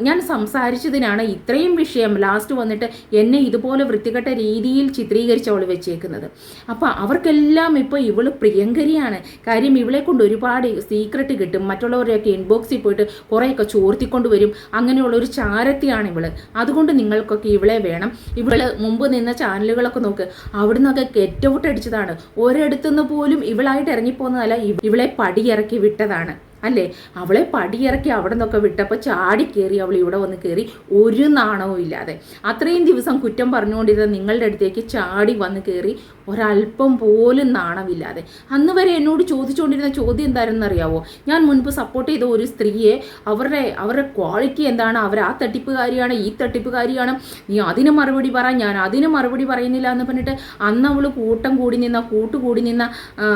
ഞാൻ സംസാരിച്ചതിനാണ് ഇത്രയും വിഷയം ലാസ്റ്റ് വന്നിട്ട് എന്നെ ഇതുപോലെ വൃത്തികെട്ട രീതിയിൽ ചിത്രീകരിച്ച് അവൾ വെച്ചേക്കുന്നത്. അപ്പോൾ അവർക്കെല്ലാം ഇപ്പോൾ ഇവൾ പ്രിയങ്കരിയാണ്. കാര്യം ഇവളെ കൊണ്ട് ഒരുപാട് സീക്രട്ട് കിട്ടും. മറ്റുള്ളവരെയൊക്കെ ഇൻബോക്സിൽ പോയിട്ട് കുറേയൊക്കെ ചോർത്തിക്കൊണ്ട് വരും. അങ്ങനെയുള്ള ഒരു ചാരത്തിയാണ് ഇവൾ അതുകൊണ്ട് നിങ്ങൾക്കൊക്കെ ഇവളെ വേണം. ഇവൾ മുമ്പ് നിന്ന ചാനലുകളൊക്കെ നോക്ക്. അവിടെ നിന്നൊക്കെ ഗെറ്റ് ഔട്ട് അടിച്ചതാണ്. ഒരിടത്തുനിന്ന് പോലും ഇവളായിട്ട് ഇറങ്ങിപ്പോകുന്നതല്ല ഇവ- ഇവളെ പടിയിറക്കി വിട്ടതാണ്. അല്ലേ? അവളെ പടിയിറക്കി അവിടെ നിന്നൊക്കെ വിട്ടപ്പോൾ ചാടി കയറി അവൾ ഇവിടെ വന്ന് കയറി ഒരു നാണവും ഇല്ലാതെ. അത്രയും ദിവസം കുറ്റം പറഞ്ഞുകൊണ്ടിരുന്ന നിങ്ങളുടെ അടുത്തേക്ക് ചാടി വന്ന് കയറി ഒരല്പം പോലും നാണമില്ലാതെ. അന്ന് വരെ എന്നോട് ചോദിച്ചുകൊണ്ടിരുന്ന ചോദ്യം എന്തായിരുന്നു അറിയാവോ? ഞാൻ മുൻപ് സപ്പോർട്ട് ചെയ്ത ഒരു സ്ത്രീയെ അവരുടെ അവരുടെ ക്വാളിറ്റി എന്താണ്? അവർ ആ തട്ടിപ്പുകാരിയാണ് ഈ തട്ടിപ്പുകാരിയാണ്. നീ അതിന് മറുപടി പറ ഞാൻ അതിന് മറുപടി പറയുന്നില്ല എന്ന് പറഞ്ഞിട്ട് അന്ന് അവൾ കൂട്ടം കൂടി നിന്ന കൂട്ടുകൂടി നിന്ന ആ,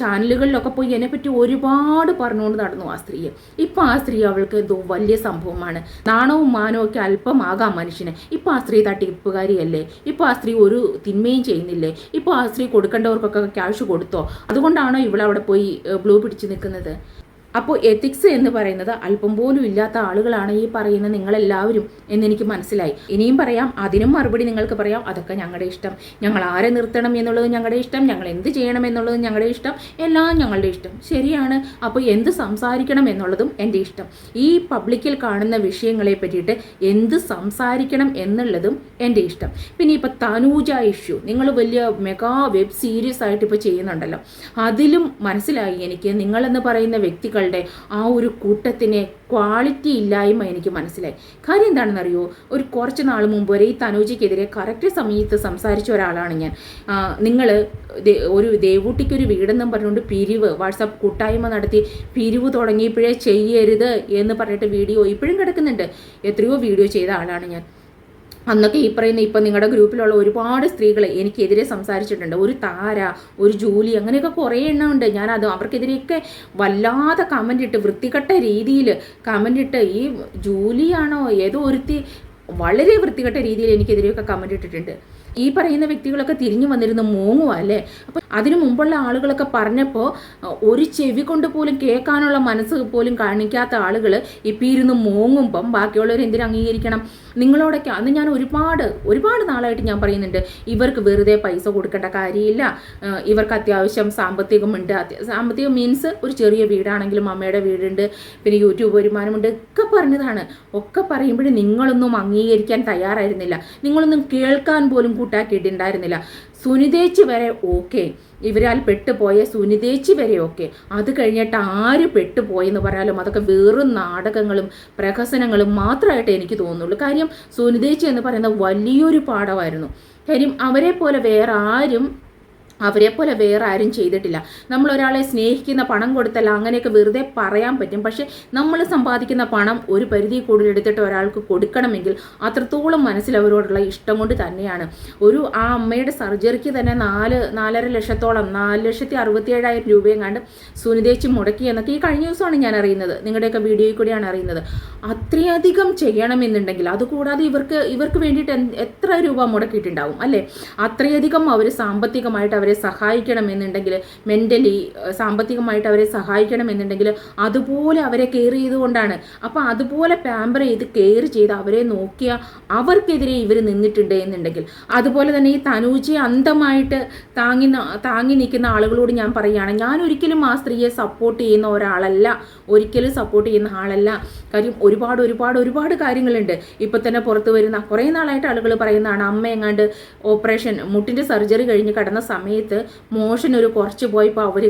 ചാനലുകളിലൊക്കെ പോയി എന്നെപ്പറ്റി ഒരുപാട് പറഞ്ഞുകൊണ്ട് നടന്നു ആ സ്ത്രീയെ. ഇപ്പം ആ സ്ത്രീ അവൾക്ക് എന്തോ വലിയ സംഭവമാണ്. നാണവും മാനവും ഒക്കെ അല്പമാകാം മനുഷ്യന്. ഇപ്പം ആ സ്ത്രീ തട്ടിപ്പുകാരിയല്ലേ? ഇപ്പം ആ സ്ത്രീ ഒരു തിന്മയും ചെയ്യുന്നില്ലേ? ഇപ്പോൾ ആ സ്ത്രീ കൊടുക്കേണ്ടവർക്കൊക്കെ ക്യാഷ് കൊടുത്തോ? അതുകൊണ്ടാണോ ഇവളവിടെ പോയി ബ്ലൂ പിടിച്ച് നിൽക്കുന്നത്? അപ്പോൾ എത്തിക്സ് എന്ന് പറയുന്നത് അല്പം പോലും ഇല്ലാത്ത ആളുകളാണ് ഈ പറയുന്ന നിങ്ങളെല്ലാവരും എന്നെനിക്ക് മനസ്സിലായി. ഇനിയും പറയാം അതിനും മറുപടി നിങ്ങൾക്ക് പറയാം അതൊക്കെ ഞങ്ങളുടെ ഇഷ്ടം. ഞങ്ങൾ ആരെ നിർത്തണം എന്നുള്ളത് ഞങ്ങളുടെ ഇഷ്ടം ഞങ്ങൾ എന്ത് ചെയ്യണം എന്നുള്ളത് ഞങ്ങളുടെ ഇഷ്ടം എല്ലാം ഞങ്ങളുടെ ഇഷ്ടം. ശരിയാണ്. അപ്പോൾ എന്ത് സംസാരിക്കണം എന്നുള്ളതും എന്റെ ഇഷ്ടം. ഈ പബ്ലിക്കിൽ കാണുന്ന വിഷയങ്ങളെ പറ്റിയിട്ട് എന്ത് സംസാരിക്കണം എന്നുള്ളതും എന്റെ ഇഷ്ടം. പിന്നെ ഇപ്പോൾ തനൂജ ഇഷ്യൂ നിങ്ങൾ വലിയ മെഗാ വെബ് സീരീസ് ആയിട്ട് ഇപ്പോൾ ചെയ്യുന്നുണ്ടല്ലോ. അതിലും മനസ്സിലായി എനിക്ക് നിങ്ങളെന്ന് പറയുന്ന വ്യക്തികളുടെ ആ ഒരു കൂട്ടത്തിനെ ക്വാളിറ്റി ഇല്ലായ്മ എനിക്ക് മനസ്സിലായി. കാര്യം എന്താണെന്നറിയോ? ഒരു കുറച്ച് നാൾ മുമ്പ് വരെ ഈ തനൂജിക്കെതിരെ കറക്റ്റ് സമയത്ത് സംസാരിച്ച ഒരാളാണ് ഞാൻ. നിങ്ങൾ ഒരു ദേവൂട്ടിക്ക് ഒരു വീടെന്നും പറഞ്ഞുകൊണ്ട് പിരിവ് വാട്സാപ്പ് കൂട്ടായ്മ നടത്തി പിരിവ് തുടങ്ങിയപ്പോഴേ ചെയ്യരുത് എന്ന് പറഞ്ഞിട്ട് വീഡിയോ ഇപ്പോഴും കിടക്കുന്നുണ്ട്. എത്രയോ വീഡിയോ ചെയ്ത ആളാണ് ഞാൻ. അന്നൊക്കെ ഈ പറയുന്ന ഇപ്പം നിങ്ങളുടെ ഗ്രൂപ്പിലുള്ള ഒരുപാട് സ്ത്രീകൾ എനിക്കെതിരെ സംസാരിച്ചിട്ടുണ്ട്. ഒരു താര ഒരു ജൂലി അങ്ങനെയൊക്കെ കുറേ എണ്ണം ഉണ്ട്. ഞാൻ അത് അവർക്കെതിരെയൊക്കെ വല്ലാതെ കമന്റ് ഇട്ട് വൃത്തികെട്ട രീതിയിൽ കമന്റ് ഇട്ട് ഈ ജൂലിയാണോ ഏതോ ഒരുത്തി വളരെ വൃത്തികെട്ട രീതിയിൽ എനിക്കെതിരെയൊക്കെ കമന്റ് ഇട്ടിട്ടുണ്ട്. ഈ പറയുന്ന വ്യക്തികളൊക്കെ തിരിഞ്ഞു വന്നിരുന്ന മോങ്ങുക അല്ലേ? അതിനു മുമ്പുള്ള ആളുകളൊക്കെ പറഞ്ഞപ്പോൾ ഒരു ചെവി കൊണ്ട് പോലും കേൾക്കാനുള്ള മനസ്സ് പോലും കാണിക്കാത്ത ആളുകൾ ഇപ്പം ഇരുന്ന് മോങ്ങുമ്പം ബാക്കിയുള്ളവർ എന്തിനു അംഗീകരിക്കണം? നിങ്ങളോടൊക്കെ അന്ന് ഞാൻ ഒരുപാട് ഒരുപാട് നാളായിട്ട് ഞാൻ പറയുന്നുണ്ട് ഇവർക്ക് വെറുതെ പൈസ കൊടുക്കേണ്ട കാര്യമില്ല. ഇവർക്ക് അത്യാവശ്യം സാമ്പത്തികമുണ്ട്. സാമ്പത്തിക സാമ്പത്തികം മീൻസ് ഒരു ചെറിയ വീടാണെങ്കിലും അമ്മയുടെ വീടുണ്ട് പിന്നെ യൂട്യൂബ് വരുമാനമുണ്ട് ഒക്കെ പറഞ്ഞതാണ്. ഒക്കെ പറയുമ്പോഴും നിങ്ങളൊന്നും അംഗീകരിക്കാൻ തയ്യാറായിരുന്നില്ല. നിങ്ങളൊന്നും കേൾക്കാൻ പോലും കൂട്ടാക്കിയിട്ടുണ്ടായിരുന്നില്ല. സുനിതേച്ചി വരെ ഓക്കെ. ഇവരാൽ പെട്ടുപോയ സുനിതേച്ചി വരെ ഓക്കെ. അത് കഴിഞ്ഞിട്ട് ആര് പെട്ടുപോയെന്ന് പറയാലും. അതൊക്കെ വെറും നാടകങ്ങളും പ്രഹസനങ്ങളും മാത്രമായിട്ട് എനിക്ക് തോന്നുള്ളൂ കാര്യം സുനിതേച്ചി എന്ന് പറയുന്ന വലിയൊരു പാഠമായിരുന്നു. കാര്യം അവരെ പോലെ വേറെ ആരും അവരെ പോലെ വേറെ ആരും ചെയ്തിട്ടില്ല. നമ്മൾ ഒരാളെ സ്നേഹിക്കുന്ന പണം കൊടുത്തല്ല അങ്ങനെയൊക്കെ വെറുതെ പറയാൻ പറ്റും. പക്ഷേ നമ്മൾ സമ്പാദിക്കുന്ന പണം ഒരു പരിധി കൂടുതൽ എടുത്തിട്ട് ഒരാൾക്ക് കൊടുക്കണമെങ്കിൽ അത്രത്തോളം മനസ്സിൽ അവരോടുള്ള ഇഷ്ടം കൊണ്ട് തന്നെയാണ്. ഒരു ആ അമ്മയുടെ സർജറിക്ക് തന്നെ നാല് നാലര ലക്ഷത്തോളം നാല് ലക്ഷത്തി അറുപത്തിയേഴായിരം രൂപയും കണ്ട് സുനിതേച്ച് മുടക്കി എന്നൊക്കെ ഈ കഴിഞ്ഞ ദിവസമാണ് ഞാൻ അറിയുന്നത്. നിങ്ങളുടെയൊക്കെ വീഡിയോയിൽ കൂടിയാണ് അറിയുന്നത്. അത്രയധികം ചെയ്യണമെന്നുണ്ടെങ്കിൽ അതുകൂടാതെ ഇവർക്ക് ഇവർക്ക് വേണ്ടിയിട്ട് എത്ര രൂപ മുടക്കിയിട്ടുണ്ടാവും അല്ലേ? അത്രയധികം അവർ സാമ്പത്തികമായിട്ട് അവരെ സഹായിക്കണമെന്നുണ്ടെങ്കിൽ മെന്റലി സാമ്പത്തികമായിട്ട് അവരെ സഹായിക്കണമെന്നുണ്ടെങ്കിൽ അതുപോലെ അവരെ കെയർ ചെയ്തുകൊണ്ടാണ്. അപ്പോൾ അതുപോലെ പാമ്പർ ചെയ്ത് കെയർ ചെയ്ത് അവരെ നോക്കിയ അവർക്കെതിരെ ഇവർ നിന്നിട്ടുണ്ട് എന്നുണ്ടെങ്കിൽ. അതുപോലെ തന്നെ ഈ തനൂജയെ അന്തമായിട്ട് താങ്ങി താങ്ങി നിൽക്കുന്ന ആളുകളോട് ഞാൻ പറയുകയാണ് ഞാൻ ഒരിക്കലും ആ സ്ത്രീയെ സപ്പോർട്ട് ചെയ്യുന്ന ഒരാളല്ല. ഒരിക്കലും സപ്പോർട്ട് ചെയ്യുന്ന ആളല്ല. കാര്യം ഒരുപാട് ഒരുപാട് ഒരുപാട് കാര്യങ്ങളുണ്ട്. ഇപ്പം തന്നെ പുറത്ത് വരുന്ന കുറേ നാളായിട്ട് ആളുകൾ പറയുന്നതാണ് അമ്മ എങ്ങാണ്ട് ഓപ്പറേഷൻ മുട്ടിന്റെ സർജറി കഴിഞ്ഞ് കടന്ന സമയത്ത് മോഷൻ ഒരു കുറച്ച് പോയപ്പോൾ അവർ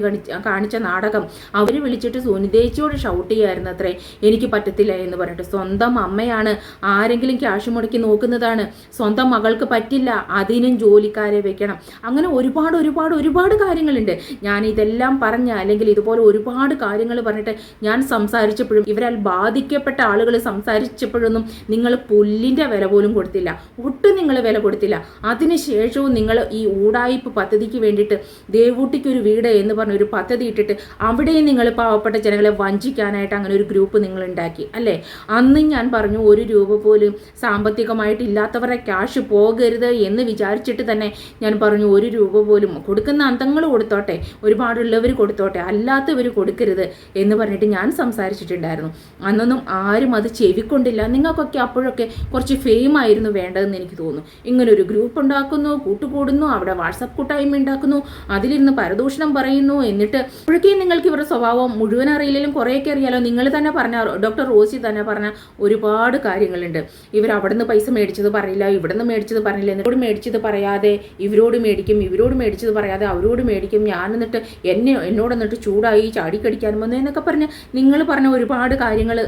കാണിച്ച നാടകം അവർ വിളിച്ചിട്ട് സുനിതേച്ചിയോട് ഷൗട്ട് ചെയ്യായിരുന്നു അത്രേ എനിക്ക് പറ്റത്തില്ല എന്ന് പറഞ്ഞിട്ട്. സ്വന്തം അമ്മയാണ് ആരെങ്കിലും ക്യാഷ് മുടക്കി നോക്കുന്നതാണ്. സ്വന്തം മകൾക്ക് പറ്റില്ല അതിനും ജോലിക്കാരെ വെക്കണം. അങ്ങനെ ഒരുപാട് ഒരുപാട് ഒരുപാട് കാര്യങ്ങളുണ്ട്. ഞാൻ ഇതെല്ലാം പറഞ്ഞ അല്ലെങ്കിൽ ഇതുപോലെ ഒരുപാട് കാര്യങ്ങൾ പറഞ്ഞിട്ട് ഞാൻ സംസാരിച്ചപ്പോഴും ഇവരാൽ ബാധിക്കപ്പെട്ട ആളുകൾ സംസാരിച്ചപ്പോഴൊന്നും നിങ്ങൾ പുല്ലിന്റെ വില പോലും കൊടുത്തില്ല. ഒട്ടും നിങ്ങൾ വില കൊടുത്തില്ല. അതിനുശേഷവും നിങ്ങൾ ഈ ഊടായിപ്പ് പദ്ധതിക്ക് വേണ്ടിയിട്ട് ദേവൂട്ടിക്കൊരു വീട് എന്ന് പറഞ്ഞ ഒരു പദ്ധതി ഇട്ടിട്ട് അവിടെയും നിങ്ങൾ പാവപ്പെട്ട ജനങ്ങളെ വഞ്ചിക്കാനായിട്ട് അങ്ങനെ ഒരു ഗ്രൂപ്പ് നിങ്ങൾ ഉണ്ടാക്കി അല്ലേ? അന്ന് ഞാൻ പറഞ്ഞു ഒരു രൂപ പോലും സാമ്പത്തികമായിട്ട് ഇല്ലാത്തവരെ ക്യാഷ് പോകരുത് എന്ന് വിചാരിച്ചിട്ട് തന്നെ ഞാൻ പറഞ്ഞു ഒരു രൂപ പോലും കൊടുക്കുന്ന അന്തങ്ങൾ കൊടുത്തോട്ടെ ഒരുപാടുള്ളവർ കൊടുത്തോട്ടെ അല്ലാത്തവർ കൊടുക്കരുത് എന്ന് പറഞ്ഞിട്ട് ഞാൻ സംസാരിച്ചിട്ടുണ്ടായിരുന്നു. അന്നൊന്നും ആരും അത് ചെവിക്കൊണ്ടില്ല. നിങ്ങൾക്കൊക്കെ അപ്പോഴൊക്കെ കുറച്ച് ഫെയിം ആയിരുന്നു വേണ്ടതെന്ന് എനിക്ക് തോന്നുന്നു. ഇങ്ങനൊരു ഗ്രൂപ്പ് ഉണ്ടാക്കുന്നു കൂട്ടുകൂടുന്നു അവിടെ വാട്സപ്പ് കൂട്ടായ്മ ഉണ്ടാക്കുന്നു. അതിലിരുന്ന് പരദൂഷണം പറയുന്നു എന്നിട്ട് അപ്പോഴേക്കും നിങ്ങൾക്ക് ഇവരുടെ സ്വഭാവം മുഴുവൻ അറിയില്ലെങ്കിലും കുറേയൊക്കെ അറിയാലോ. നിങ്ങൾ തന്നെ പറഞ്ഞ ഡോക്ടർ റോസി തന്നെ പറഞ്ഞ ഒരുപാട് കാര്യങ്ങളുണ്ട്. ഇവർ അവിടെ നിന്ന് പൈസ മേടിച്ചത് പറയില്ല ഇവിടെ നിന്ന് മേടിച്ചത് പറഞ്ഞില്ല. എന്നോട് മേടിച്ചത് പറയാതെ ഇവരോട് മേടിക്കും ഇവരോട് മേടിച്ചത് പറയാതെ അവരോട് മേടിക്കും. ഞാൻ എന്നിട്ട് എന്നെ എന്നോട് എന്നിട്ട് ചൂടായി ചാടിക്കടിക്കാൻ വന്നു എന്നൊക്കെ പറഞ്ഞ് നിങ്ങൾ പറഞ്ഞ ഒരുപാട് കാര്യങ്ങൾ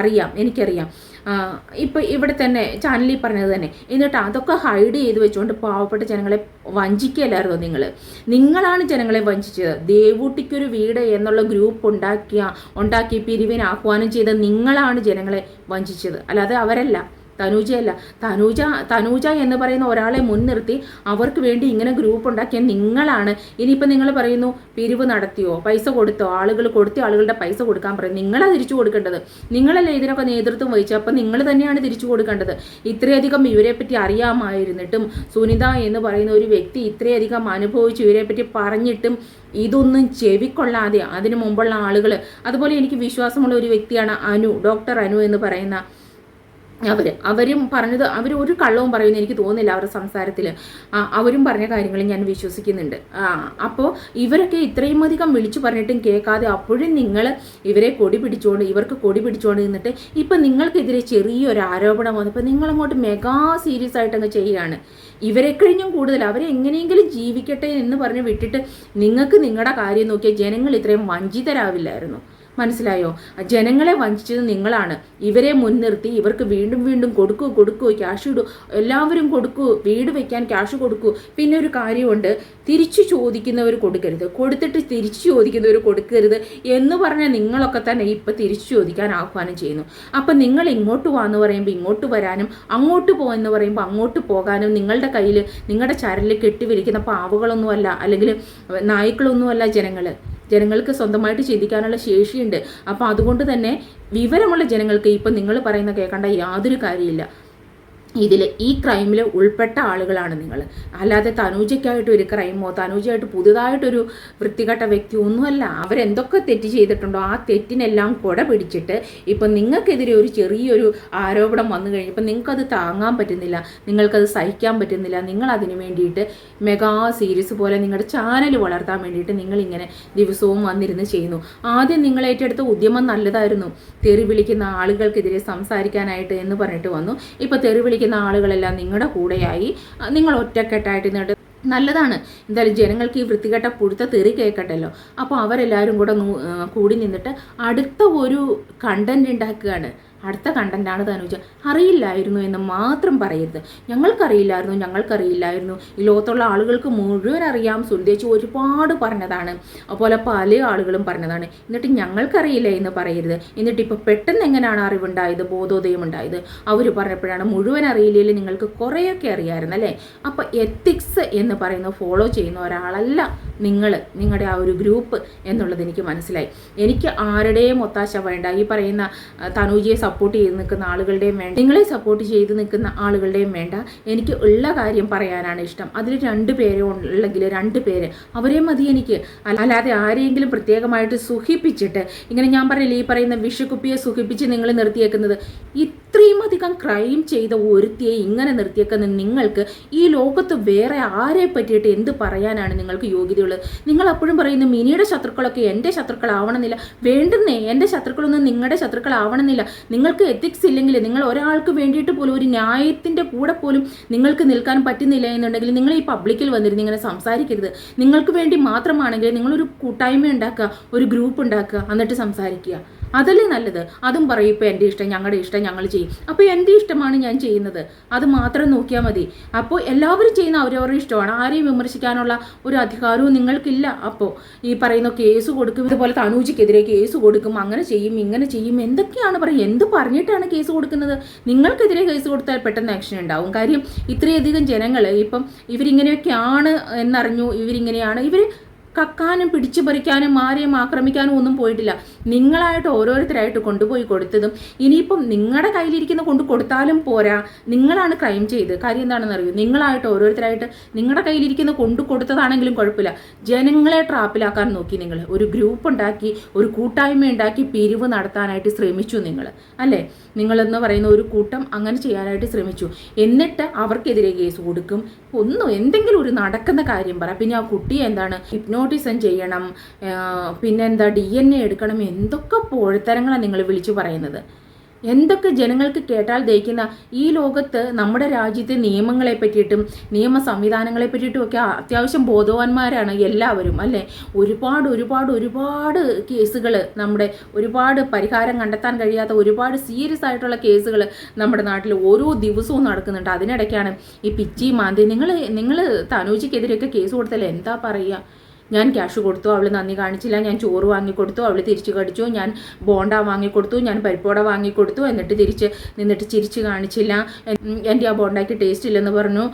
അറിയാം എനിക്കറിയാം. ഇപ്പോൾ ഇവിടെ തന്നെ ചാനലിൽ പറഞ്ഞത് തന്നെ. എന്നിട്ട് അതൊക്കെ ഹൈഡ് ചെയ്ത് വെച്ചുകൊണ്ട് പാവപ്പെട്ട ജനങ്ങളെ വഞ്ചിക്കലായിരുന്നു നിങ്ങൾ നിങ്ങളാണ് ജനങ്ങളെ വഞ്ചിച്ചത്. ദേവൂട്ടിക്കൊരു വീട് എന്നുള്ള ഗ്രൂപ്പ് ഉണ്ടാക്കിയ ഉണ്ടാക്കി പിരിവിന് ആഹ്വാനം ചെയ്ത നിങ്ങളാണ് ജനങ്ങളെ വഞ്ചിച്ചത്. അല്ലാതെ അവരല്ല. തനൂജയല്ല. തനൂജ തനൂജ എന്ന് പറയുന്ന ഒരാളെ മുൻനിർത്തി അവർക്ക് വേണ്ടി ഇങ്ങനെ ഗ്രൂപ്പ് ഉണ്ടാക്കിയ നിങ്ങളാണ്. ഇനിയിപ്പോൾ നിങ്ങൾ പറയുന്നു പിരിവ് നടത്തിയോ? പൈസ കൊടുത്തോ? ആളുകൾ കൊടുത്തിയ ആളുകളുടെ പൈസ കൊടുക്കാൻ പറയും. നിങ്ങളാണ് തിരിച്ചു കൊടുക്കേണ്ടത്. നിങ്ങളല്ലേ ഇതിനൊക്കെ നേതൃത്വം വഹിച്ചത്. അപ്പം നിങ്ങൾ തന്നെയാണ് തിരിച്ചു കൊടുക്കേണ്ടത്. ഇത്രയധികം ഇവരെപ്പറ്റി അറിയാമായിരുന്നിട്ടും സുനിത എന്ന് പറയുന്ന ഒരു വ്യക്തി ഇത്രയധികം അനുഭവിച്ച് ഇവരെപ്പറ്റി പറഞ്ഞിട്ടും ഇതൊന്നും ചെവിക്കൊള്ളാതെ അതിനു മുമ്പുള്ള ആളുകൾ അതുപോലെ എനിക്ക് വിശ്വാസമുള്ള ഒരു വ്യക്തിയാണ് അനു ഡോക്ടർ അനു എന്ന് പറയുന്ന അവർ അവരും പറഞ്ഞത് അവർ ഒരു കള്ളവും പറയുമെന്ന് എനിക്ക് തോന്നുന്നില്ല അവരുടെ സംസാരത്തിൽ അവരും പറഞ്ഞ കാര്യങ്ങൾ ഞാൻ വിശ്വസിക്കുന്നുണ്ട്. അപ്പോൾ ഇവരൊക്കെ ഇത്രയും അധികം വിളിച്ചു പറഞ്ഞിട്ടും കേൾക്കാതെ അപ്പോഴും നിങ്ങൾ ഇവരെ കൊടി പിടിച്ചുകൊണ്ട് ഇവർക്ക് കൊടി പിടിച്ചുകൊണ്ട് നിന്നിട്ട് ഇപ്പം നിങ്ങൾക്കെതിരെ ചെറിയൊരു ആരോപണം വന്നപ്പോൾ നിങ്ങളങ്ങോട്ട് മെഗാ സീരിയസ് ആയിട്ടങ്ങ് ചെയ്യുകയാണ്. ഇവരെ കഴിഞ്ഞും കൂടുതൽ അവരെ എങ്ങനെയെങ്കിലും ജീവിക്കട്ടെ എന്ന് പറഞ്ഞ് വിട്ടിട്ട് നിങ്ങൾക്ക് നിങ്ങളുടെ കാര്യം നോക്കിയാൽ ജനങ്ങൾ ഇത്രയും വഞ്ചിതരാവില്ലായിരുന്നു. മനസ്സിലായോ? ജനങ്ങളെ വഞ്ചിച്ചത് നിങ്ങളാണ്. ഇവരെ മുൻനിർത്തി ഇവർക്ക് വീണ്ടും വീണ്ടും കൊടുക്കൂ കൊടുക്കൂ ക്യാഷ് ഇടൂ എല്ലാവരും കൊടുക്കൂ വീട് വെക്കാൻ ക്യാഷ് കൊടുക്കൂ. പിന്നെ ഒരു കാര്യമുണ്ട് തിരിച്ചു ചോദിക്കുന്നവർ കൊടുക്കരുത്. കൊടുത്തിട്ട് തിരിച്ചു ചോദിക്കുന്നവർ കൊടുക്കരുത് എന്ന് പറഞ്ഞാൽ നിങ്ങളൊക്കെ തന്നെ ഇപ്പം തിരിച്ചു ചോദിക്കാൻ ആഹ്വാനം ചെയ്യുന്നു. അപ്പം നിങ്ങൾ ഇങ്ങോട്ട് വാന്ന് പറയുമ്പോൾ ഇങ്ങോട്ട് വരാനും അങ്ങോട്ട് പോകുമെന്ന് പറയുമ്പോൾ അങ്ങോട്ട് പോകാനും നിങ്ങളുടെ കയ്യിൽ നിങ്ങളുടെ ചരലിൽ കെട്ടിവിരിക്കുന്ന പാവകളൊന്നുമല്ല അല്ലെങ്കിൽ നായ്ക്കളൊന്നുമല്ല ജനങ്ങൾ ജനങ്ങൾക്ക് സ്വന്തമായിട്ട് ചിന്തിക്കാനുള്ള ശേഷിയുണ്ട്. അപ്പോൾ അതുകൊണ്ട് തന്നെ വിവരമുള്ള ജനങ്ങൾക്ക് ഇപ്പം നിങ്ങൾ പറയുന്ന കേൾക്കേണ്ട യാതൊരു കാര്യമില്ല ഇതിൽ ഈ ക്രൈമിൽ ഉൾപ്പെട്ട ആളുകളാണ് നിങ്ങൾ അല്ലാതെ തനൂജയ്ക്കായിട്ട് ഒരു ക്രൈമോ തനൂജയായിട്ട് പുതുതായിട്ടൊരു വൃത്തികെട്ട വ്യക്തി ഒന്നുമല്ല. അവരെന്തൊക്കെ തെറ്റ് ചെയ്തിട്ടുണ്ടോ ആ തെറ്റിനെല്ലാം കുട പിടിച്ചിട്ട് ഇപ്പം നിങ്ങൾക്കെതിരെ ഒരു ചെറിയൊരു ആരോപണം വന്നു കഴിഞ്ഞപ്പോൾ നിങ്ങൾക്കത് താങ്ങാൻ പറ്റുന്നില്ല നിങ്ങൾക്കത് സഹിക്കാൻ പറ്റുന്നില്ല നിങ്ങൾ അതിന് വേണ്ടിയിട്ട് മെഗാ സീരീസ് പോലെ നിങ്ങളുടെ ചാനൽ വളർത്താൻ വേണ്ടിയിട്ട് നിങ്ങളിങ്ങനെ ദിവസവും വന്നിരുന്ന് ചെയ്യുന്നു. ആദ്യം നിങ്ങൾ ഏറ്റെടുത്ത ഉദ്യമം നല്ലതായിരുന്നു. തെറി വിളിക്കുന്ന ആളുകൾക്കെതിരെ സംസാരിക്കാനായിട്ട് എന്ന് പറഞ്ഞിട്ട് വന്നു. ഇപ്പോൾ തെറി വിളിക്കുന്ന ആളുകളെല്ലാം നിങ്ങളുടെ കൂടെയായി. നിങ്ങൾ ഒറ്റക്കെട്ടായിട്ട് നിന്നിട്ട് നല്ലതാണ്. എന്തായാലും ജനങ്ങൾക്ക് ഈ വൃത്തികെട്ട പുഴുത്ത തെറി കേൾക്കട്ടല്ലോ അപ്പോൾ അവരെല്ലാവരും കൂടെ കൂടി നിന്നിട്ട് അടുത്ത ഒരു കണ്ടന്റ് ഉണ്ടാക്കുകയാണ്. അടുത്ത കണ്ടന്റാണ് തനുജ അറിയില്ലായിരുന്നു എന്ന് മാത്രം പറയരുത്. ഞങ്ങൾക്കറിയില്ലായിരുന്നു ഞങ്ങൾക്കറിയില്ലായിരുന്നു. ഈ ലോകത്തുള്ള ആളുകൾക്ക് മുഴുവൻ അറിയാം. സുൽദേച്ചി ഒരുപാട് പറഞ്ഞതാണ്. അതുപോലെ പല ആളുകളും പറഞ്ഞതാണ്. എന്നിട്ട് ഞങ്ങൾക്കറിയില്ല എന്ന് പറയരുത്. എന്നിട്ട് ഇപ്പോൾ പെട്ടെന്ന് എങ്ങനെയാണ് അറിവുണ്ടായത് ബോധോദയം ഉണ്ടായത്? അവർ പറഞ്ഞപ്പോഴാണ് മുഴുവൻ അറിയില്ലെങ്കിൽ നിങ്ങൾക്ക് കുറേയൊക്കെ അറിയാമായിരുന്നു അല്ലേ? അപ്പോൾ എത്തിക്സ് എന്ന് പറയുന്ന ഫോളോ ചെയ്യുന്ന ഒരാളല്ല നിങ്ങൾ നിങ്ങളുടെ ആ ഒരു ഗ്രൂപ്പ് എന്നുള്ളത് എനിക്ക് മനസ്സിലായി. എനിക്ക് ആരുടെയും ഒത്താശ വേണ്ട. ഈ പറയുന്ന തനൂജിയെ സപ്പോർട്ട് ചെയ്ത് നിൽക്കുന്ന ആളുകളുടെയും വേണ്ട. നിങ്ങളെ സപ്പോർട്ട് ചെയ്ത് നിൽക്കുന്ന ആളുകളുടെയും വേണ്ട. എനിക്ക് ഉള്ള കാര്യം പറയാനാണ് ഇഷ്ടം. അതിൽ രണ്ട് പേരെ ഉള്ളെങ്കിൽ രണ്ട് പേര്. അവരെ മതി എനിക്ക്. അല്ലാതെ ആരെയെങ്കിലും പ്രത്യേകമായിട്ട് സുഖിപ്പിച്ചിട്ട് ഇങ്ങനെ ഞാൻ പറയില്ല ഈ പറയുന്ന വിഷക്കുപ്പിയെ സുഖിപ്പിച്ച് നിങ്ങൾ നിർത്തിയേക്കുന്നത്. ഇത്രയും അധികം ക്രൈം ചെയ്ത ഒരുത്തിയെ ഇങ്ങനെ നിർത്തിയേക്കുന്ന നിങ്ങൾക്ക് ഈ ലോകത്ത് വേറെ ആരെ പറ്റിയിട്ട് എന്ത് പറയാനാണ് നിങ്ങൾക്ക് യോഗ്യതയുള്ളത്? നിങ്ങൾ അപ്പോഴും പറയുന്നു മിനിയുടെ ശത്രുക്കളൊക്കെ എന്റെ ശത്രുക്കളാവണമെന്നില്ല. വേണ്ടുന്നേ എന്റെ ശത്രുക്കളൊന്നും നിങ്ങളുടെ ശത്രുക്കളാവണമെന്നില്ല. നിങ്ങൾക്ക് എത്തിക്സ് ഇല്ലെങ്കിൽ നിങ്ങൾ ഒരാൾക്ക് വേണ്ടിയിട്ട് പോലും ഒരു ന്യായത്തിന്റെ കൂടെ പോലും നിങ്ങൾക്ക് നിൽക്കാൻ പറ്റുന്നില്ല എന്നുണ്ടെങ്കിൽ നിങ്ങൾ ഈ പബ്ലിക്കിൽ വന്നിരുന്ന് ഇങ്ങനെ സംസാരിക്കരുത്. നിങ്ങൾക്ക് വേണ്ടി മാത്രമാണെങ്കിൽ നിങ്ങളൊരു കൂട്ടായ്മ ഉണ്ടാക്കുക ഒരു ഗ്രൂപ്പ് ഉണ്ടാക്കുക എന്നിട്ട് സംസാരിക്കുക. അതല്ലേ നല്ലത്? അതും പറയും ഇപ്പോൾ എന്റെ ഇഷ്ടം ഞങ്ങളുടെ ഇഷ്ടം ഞങ്ങൾ ചെയ്യും. അപ്പോൾ എന്റെ ഇഷ്ടമാണ് ഞാൻ ചെയ്യുന്നത്. അത് മാത്രം നോക്കിയാൽ മതി. അപ്പോൾ എല്ലാവരും ചെയ്യുന്ന അവരവരുടെ ഇഷ്ടമാണ്. ആരെയും വിമർശിക്കാനുള്ള ഒരു അധികാരവും നിങ്ങൾക്കില്ല. അപ്പോൾ ഈ പറയുന്ന കേസ് കൊടുക്കും ഇതുപോലെ തനൂജിക്കെതിരെ കേസ് കൊടുക്കും അങ്ങനെ ചെയ്യും ഇങ്ങനെ ചെയ്യും എന്തൊക്കെയാണ് പറയുക എന്ത് പറഞ്ഞിട്ടാണ് കേസ് കൊടുക്കുന്നത്? നിങ്ങൾക്കെതിരെ കേസ് കൊടുത്താൽ പെട്ടെന്ന് ആക്ഷൻ ഉണ്ടാവും. കാര്യം ഇത്രയധികം ജനങ്ങൾ ഇപ്പം ഇവരിങ്ങനെയൊക്കെയാണ് എന്നറിഞ്ഞു ഇവരിങ്ങനെയാണ് ഇവർ കക്കാനും പിടിച്ചു പറിക്കാനും ആരെയും ആക്രമിക്കാനും ഒന്നും പോയിട്ടില്ല. നിങ്ങളായിട്ട് ഓരോരുത്തരായിട്ട് കൊണ്ടുപോയി കൊടുത്തതും ഇനിയിപ്പം നിങ്ങളുടെ കയ്യിലിരിക്കുന്ന കൊണ്ട് കൊടുത്താലും പോരാ. നിങ്ങളാണ് ക്രൈം ചെയ്ത് കാര്യം എന്താണെന്ന് അറിയൂ? നിങ്ങളായിട്ട് ഓരോരുത്തരായിട്ട് നിങ്ങളുടെ കയ്യിലിരിക്കുന്ന കൊണ്ടു കൊടുത്തതാണെങ്കിലും കുഴപ്പമില്ല. ജനങ്ങളെ ട്രാപ്പിലാക്കാൻ നോക്കി നിങ്ങൾ ഒരു ഗ്രൂപ്പ് ഉണ്ടാക്കി ഒരു കൂട്ടായ്മ ഉണ്ടാക്കി പിരിവ് നടത്താനായിട്ട് ശ്രമിച്ചു നിങ്ങൾ അല്ലേ? നിങ്ങളെന്ന് പറയുന്ന ഒരു കൂട്ടം അങ്ങനെ ചെയ്യാനായിട്ട് ശ്രമിച്ചു. എന്നിട്ട് അവർക്കെതിരെ കേസ് കൊടുക്കും. ഒന്നും എന്തെങ്കിലും ഒരു നടക്കുന്ന കാര്യം പറ. പിന്നെ ആ കുട്ടിയെ എന്താണ്? ഹിപ്നോട്ടിസം ചെയ്യണം പിന്നെ പിന്നെന്താ ഡി എൻ എ എടുക്കണം എന്തൊക്കെ പോഴത്തരങ്ങളാണ് നിങ്ങൾ വിളിച്ചു പറയുന്നത്. എന്തൊക്കെ ജനങ്ങൾക്ക് കേട്ടാൽ ദഹിക്കുന്ന ഈ ലോകത്ത് നമ്മുടെ രാജ്യത്തെ നിയമങ്ങളെ പറ്റിയിട്ടും നിയമ സംവിധാനങ്ങളെ പറ്റിയിട്ടും ഒക്കെ അത്യാവശ്യം ബോധവാന്മാരാണ് എല്ലാവരും അല്ലേ? ഒരുപാട് ഒരുപാട് ഒരുപാട് കേസുകൾ നമ്മുടെ ഒരുപാട് പരിഹാരം കണ്ടെത്താൻ കഴിയാത്ത ഒരുപാട് സീരിയസ് ആയിട്ടുള്ള കേസുകൾ നമ്മുടെ നാട്ടിൽ ഓരോ ദിവസവും നടക്കുന്നുണ്ട്. അതിനിടയ്ക്കാണ് ഈ പിച്ചി മാന്തി. നിങ്ങൾ നിങ്ങൾ തനൂജിക്കെതിരെയൊക്കെ കേസ് കൊടുത്താൽ എന്താ പറയുക ഞാൻ ക്യാഷ് കൊടുത്തു അവൾ നന്ദി കാണിച്ചില്ല ഞാൻ ചോറ് വാങ്ങിക്കൊടുത്തു അവൾ തിരിച്ച് കടിച്ചു ഞാൻ ബോണ്ട വാങ്ങിക്കൊടുത്തു ഞാൻ പരിപ്പോട വാങ്ങിക്കൊടുത്തു എന്നിട്ട് തിരിച്ച് നിന്നിട്ട് ചിരിച്ച് കാണിച്ചില്ല. എന്റെ ആ ബോണ്ടയ്ക്ക് ടേസ്റ്റ് ഇല്ലെന്ന് പറഞ്ഞു.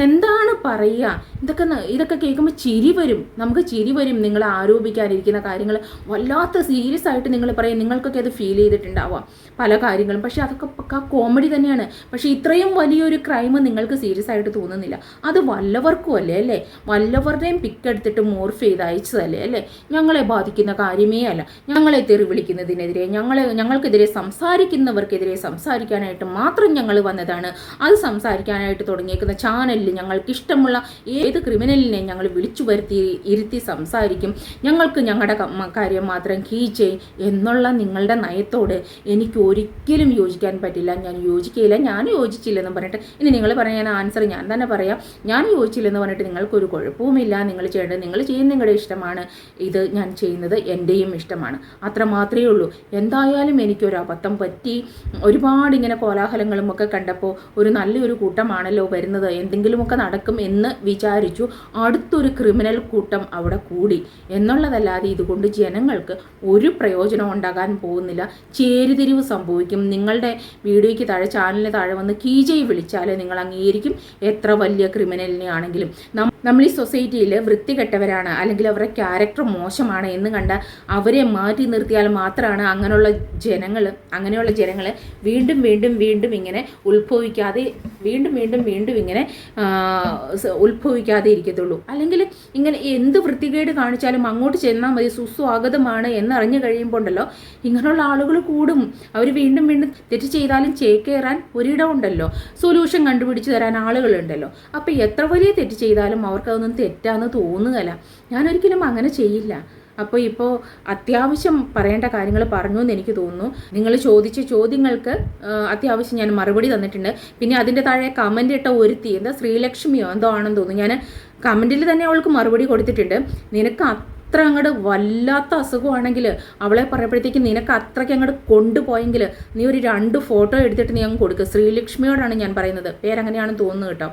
എന്താണ് പറയുക? ഇതൊക്കെ ഇതൊക്കെ കേൾക്കുമ്പോൾ ചിരി വരും. നമുക്ക് ചിരി വരും. നിങ്ങൾ ആരോപിക്കാനിരിക്കുന്ന കാര്യങ്ങൾ വല്ലാത്ത സീരിയസ് ആയിട്ട് നിങ്ങൾ പറയും. നിങ്ങൾക്കൊക്കെ അത് ഫീൽ ചെയ്തിട്ടുണ്ടാവാം പല കാര്യങ്ങളും. പക്ഷേ അതൊക്കെ കോമഡി തന്നെയാണ്. പക്ഷേ ഇത്രയും വലിയൊരു ക്രൈം നിങ്ങൾക്ക് സീരിയസ് ആയിട്ട് തോന്നുന്നില്ല. അത് വല്ലവർക്കും അല്ലേ അല്ലേ? വല്ലവരുടെയും പിക്ക് എടുത്തിട്ട് മോർഫ് ചെയ്ത് അയച്ചതല്ലേ അല്ലേ? ഞങ്ങളെ ബാധിക്കുന്ന കാര്യമേ അല്ല. ഞങ്ങളെ തെറി വിളിക്കുന്നതിനെതിരെ ഞങ്ങളെ ഞങ്ങൾക്കെതിരെ സംസാരിക്കുന്നവർക്കെതിരെ സംസാരിക്കാനായിട്ട് മാത്രം ഞങ്ങൾ വന്നതാണ്. അത് സംസാരിക്കാനായിട്ട് തുടങ്ങിയേക്കുന്ന ചാനലിൽ ഞങ്ങൾക്ക് ഇഷ്ടമുള്ള ഏത് ക്രിമിനലിനെ ഞങ്ങൾ വിളിച്ചു വരുത്തി ഇരുത്തി സംസാരിക്കും. ഞങ്ങൾക്ക് ഞങ്ങളുടെ കാര്യം മാത്രം കീ ചെയ് എന്നുള്ള നിങ്ങളുടെ നയത്തോട് എനിക്ക് ഒരിക്കലും യോജിക്കാൻ പറ്റില്ല. ഞാൻ യോജിക്കുകയില്ല ഞാൻ യോജിച്ചില്ലെന്ന് പറഞ്ഞിട്ട് ഇനി നിങ്ങൾ പറയാൻ ആൻസർ ഞാൻ തന്നെ പറയാം. ഞാൻ യോജിച്ചില്ലെന്ന് പറഞ്ഞിട്ട് നിങ്ങൾക്കൊരു കുഴപ്പവുമില്ല. നിങ്ങൾ ചെയ്യേണ്ടത് നിങ്ങൾ ചെയ്യുന്ന നിങ്ങളുടെ ഇഷ്ടമാണ്. ഇത് ഞാൻ ചെയ്യുന്നത് എന്റെയും ഇഷ്ടമാണ്. അത്ര മാത്രമേ ഉള്ളൂ. എന്തായാലും എനിക്കൊരു അബദ്ധം പറ്റി. ഒരുപാട് ഇങ്ങനെ കോലാഹലങ്ങളും ഒക്കെ കണ്ടപ്പോൾ ഒരു നല്ലൊരു കൂട്ടമാണല്ലോ വരുന്നത്. എന്തെങ്കിലുമൊക്കെ നടക്കും എന്ന് വിചാരിച്ചു അടുത്തൊരു ക്രിമിനൽ കൂട്ടം അവിടെ കൂടി. എന്നുള്ളതല്ലാതെ ഇതുകൊണ്ട് ജനങ്ങൾക്ക് ഒരു പ്രയോജനം ഉണ്ടാകാൻ പോകുന്നില്ല. ചേരുതിരിവ് സംഭവിക്കും. നിങ്ങളുടെ വീഡിയോയ്ക്ക് താഴെ ചാനലിന് താഴെ വന്ന് കീജയ് വിളിച്ചാലേ നിങ്ങൾ അംഗീകരിക്കും. എത്ര വലിയ ക്രിമിനലിനെ ആണെങ്കിലും. നമ്മൾ ഈ സൊസൈറ്റിയിൽ വൃത്തികെട്ടവരാണ് അല്ലെങ്കിൽ അവരുടെ ക്യാരക്ടർ മോശമാണ് എന്ന് കണ്ട അവരെ മാറ്റി നിർത്തിയാൽ മാത്രമാണ് അങ്ങനെയുള്ള ജനങ്ങൾ അങ്ങനെയുള്ള ജനങ്ങൾ വീണ്ടും വീണ്ടും വീണ്ടും ഇങ്ങനെ ഉത്ഭവിക്കാതെ വീണ്ടും വീണ്ടും വീണ്ടും ഇങ്ങനെ ഉത്ഭവിക്കാതെ ഇരിക്കത്തുള്ളൂ. അല്ലെങ്കിൽ ഇങ്ങനെ എന്ത് വൃത്തികേട് കാണിച്ചാലും അങ്ങോട്ട് ചെന്നാൽ മതി സുസ്വാഗതമാണ് എന്നറിഞ്ഞു കഴിയുമ്പോൾ ഉണ്ടല്ലോ ഇങ്ങനെയുള്ള ആളുകൾ കൂടും. അവർ വീണ്ടും വീണ്ടും തെറ്റ് ചെയ്താലും ചേക്കേറാൻ ഒരിടമുണ്ടല്ലോ സൊല്യൂഷൻ കണ്ടുപിടിച്ച് തരാൻ ആളുകളുണ്ടല്ലോ. അപ്പോൾ എത്ര വലിയ തെറ്റ് ചെയ്താലും അവർക്കതൊന്നും തെറ്റാന്ന് തോന്നുകയില്ല. ഞാനൊരിക്കലും അങ്ങനെ ചെയ്യില്ല. അപ്പോൾ ഇപ്പോൾ അത്യാവശ്യം പറയേണ്ട കാര്യങ്ങൾ പറഞ്ഞു എന്ന് എനിക്ക് തോന്നുന്നു. നിങ്ങൾ ചോദിച്ച ചോദ്യങ്ങൾക്ക് അത്യാവശ്യം ഞാൻ മറുപടി തന്നിട്ടുണ്ട്. പിന്നെ അതിന്റെ താഴെ കമന്റ് ഇട്ട ഒരുത്തി എന്താ ശ്രീലക്ഷ്മിയോ എന്തോ ആണെന്ന് തോന്നുന്നു. ഞാൻ കമന്റിൽ തന്നെ അവൾക്ക് മറുപടി കൊടുത്തിട്ടുണ്ട്. നിനക്ക് അത്ര അങ്ങോട്ട് വല്ലാത്ത അസുഖമാണെങ്കിൽ അവളെ പറയുമ്പോഴത്തേക്ക് നിനക്ക് അത്രയ്ക്ക് അങ്ങോട്ട് കൊണ്ടുപോയെങ്കിൽ നീ ഒരു രണ്ട് ഫോട്ടോ എടുത്തിട്ട് നീ അങ്ങ് കൊടുക്കുക ശ്രീലക്ഷ്മിയോടാണ് ഞാൻ പറയുന്നത്. പേരങ്ങനെയാണെന്ന് തോന്നുന്നു കേട്ടോ.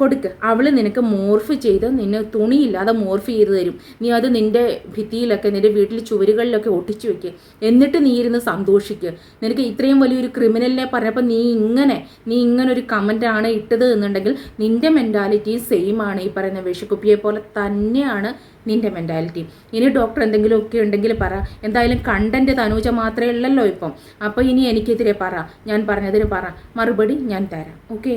കൊടുക്ക്. അവൾ നിനക്ക് മോർഫ് ചെയ്ത് നിന്നെ തുണിയില്ലാതെ മോർഫ് ചെയ്ത് തരും. നീ അത് നിന്റെ ഭിത്തിയിലൊക്കെ നിന്റെ വീട്ടിൽ ചുവരുകളിലൊക്കെ ഒട്ടിച്ചു വെക്കുക എന്നിട്ട് നീ ഇരുന്ന് സന്തോഷിക്കുക നിനക്ക് ഇത്രയും വലിയൊരു ക്രിമിനലിനെ പറഞ്ഞപ്പോൾ നീ ഇങ്ങനെ നീ ഇങ്ങനെ ഒരു കമന്റാണ് ഇട്ടത് എന്നുണ്ടെങ്കിൽ നിന്റെ മെന്റാലിറ്റി സെയിം ആണ് ഈ പറയുന്ന വിഷക്കുപ്പിയെ പോലെ തന്നെയാണ് നിന്റെ മെന്റാലിറ്റി ഇനി ഡോക്ടർ എന്തെങ്കിലും ഒക്കെ ഉണ്ടെങ്കിൽ പറ. എന്തായാലും കണ്ടന്റ് തനൂജ മാത്രമേ ഉള്ളല്ലോ ഇപ്പം. അപ്പോൾ ഇനി എനിക്കെതിരെ പറ. ഞാൻ പറഞ്ഞതിന് പറ. മറുപടി ഞാൻ തരാം. ഓക്കെ